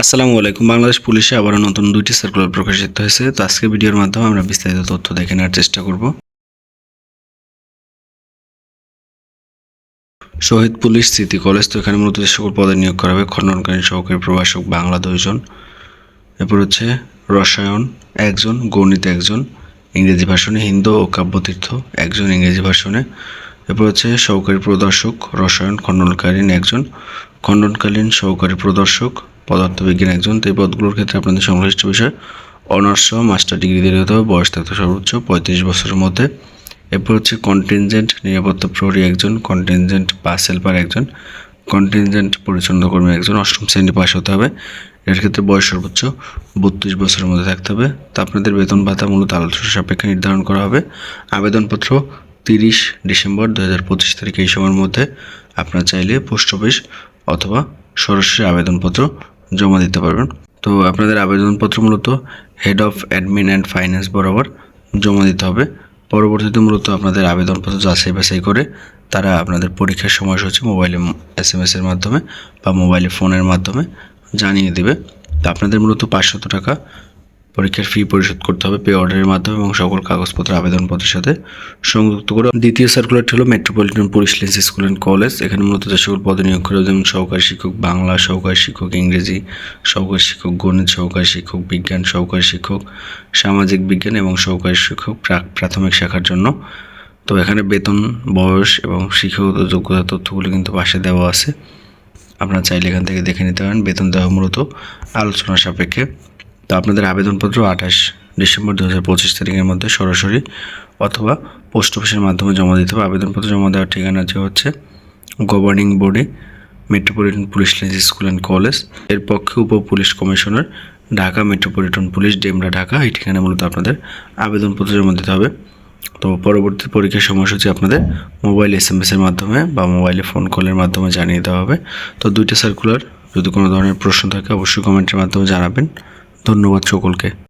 আসসালামু আলাইকুম। বাংলাদেশ পুলিশে আবারও নতুন দুইটি সার্কুলার প্রকাশিত হয়েছে। তো আজকে ভিডিওর মাধ্যমে আমরা বিস্তারিত তথ্য দেখে নেওয়ার চেষ্টা করব। শহীদ পুলিশ স্মৃতি কলেজ, তো এখানে মূলত সকল পদে নিয়োগ করা হবে খণ্ডনকালীন সহকারী প্রভাষক, বাংলা দুইজন। এরপর হচ্ছে রসায়ন একজন, গণিত একজন, ইংরেজি ভাষণে হিন্দু ও কাব্যতীর্থ একজন ইংরেজি ভাষণে। এরপর হচ্ছে সহকারী প্রদর্শক, রসায়ন, খণ্ডনকালীন একজন, খণ্ডনকালীন সহকারী প্রদর্শক পদার্থবিজ্ঞান একজন, তো এই পদগুলোর ক্ষেত্রে আপনাদের সংশ্লিষ্ট বিষয়, অনার্স সহ মাস্টার ডিগ্রি দিয়ে হতে হবে, বয়স থাকতে সর্বোচ্চ, পঁয়ত্রিশ বছরের মধ্যে। এরপর হচ্ছে কন্টিনজেন্ট নিরাপত্তা প্রহরী একজন কন্টিনজেন্ট বাস হেল্পার একজন কন্টিনজেন্ট পরিচ্ছন্ন কর্মী একজন, অষ্টম শ্রেণি পাস হতে হবে। এর ক্ষেত্রে বয়স সর্বোচ্চ বত্রিশ বছরের মধ্যে থাকতে হবে। তো আপনাদের বেতন ভাতা মূলত আলোচনা সাপেক্ষে নির্ধারণ করা হবে। আবেদনপত্র তিরিশ ডিসেম্বর দু হাজার পঁচিশ তারিখ এই সময়ের মধ্যে। আপনারা চাইলে পোস্ট অফিস অথবা সরাসরি আবেদনপত্র জমা দিতে পারবেন। তো আপনাদের আবেদনপত্র মূলত head of admin and finance বরাবর জমা দিতে হবে। পরবর্তীতে মূলত আপনাদের আবেদনপত্র যাচাই বাছাই করে তারা আপনাদের পরীক্ষার সময়সূচি মোবাইলে এস এম এসের মাধ্যমে বা মোবাইলে ফোনের মাধ্যমে জানিয়ে দেবে। তো আপনাদের মূলত পাঁচশত টাকা পরীক্ষার ফি পরিশোধ করতে হবে পে অর্ডারের মাধ্যমে এবং সকল কাগজপত্র আবেদনপত্রের সাথে সংযুক্ত করে। দ্বিতীয় সার্কুলারটি হলো metropolitan police lines school and college এখানে মূলত যে সকল পদে নিয়োগ করে যেমন সহকারী শিক্ষক, বাংলা সহকারী শিক্ষক, ইংরেজি সহকারী শিক্ষক, গণিত সহকারী শিক্ষক, বিজ্ঞান সহকারী শিক্ষক, সামাজিক বিজ্ঞান এবং সহকারী শিক্ষক প্রাক প্রাথমিক শাখার জন্য। তো এখানে বেতন, বয়স এবং শিক্ষাগত যোগ্যতা তথ্যগুলো কিন্তু পাশে দেওয়া আছে। আপনারা চাইলে এখান থেকে দেখে নিতে পারেন। বেতন দেওয়া মূলত আলোচনা সাপেক্ষে। তো আপনাদের আবেদনপত্র আঠাশ ডিসেম্বর দু হাজার পঁচিশ তারিখের মধ্যে সরাসরি অথবা পোস্ট অফিসের মাধ্যমে জমা দিতে হবে। আবেদনপত্র জমা দেওয়ার ঠিকানা যে হচ্ছে governing body, metropolitan police lines school and college. এর পক্ষে উপ police commissioner, Dhaka metropolitan police, Demra Dhaka, এই ঠিকানা মূলত আপনাদের আবেদনপত্র জমা দিতে হবে। তো পরবর্তী পরীক্ষার সময়সূচি আপনাদের মোবাইল এস এম এসের মাধ্যমে বা মোবাইলে ফোন কলের মাধ্যমে জানিয়ে দেওয়া হবে। তো দুইটা সার্কুলার যদি কোনো ধরনের প্রশ্ন থাকে অবশ্যই কমেন্টের মাধ্যমে জানাবেন। ধন্যবাদ সকলকে।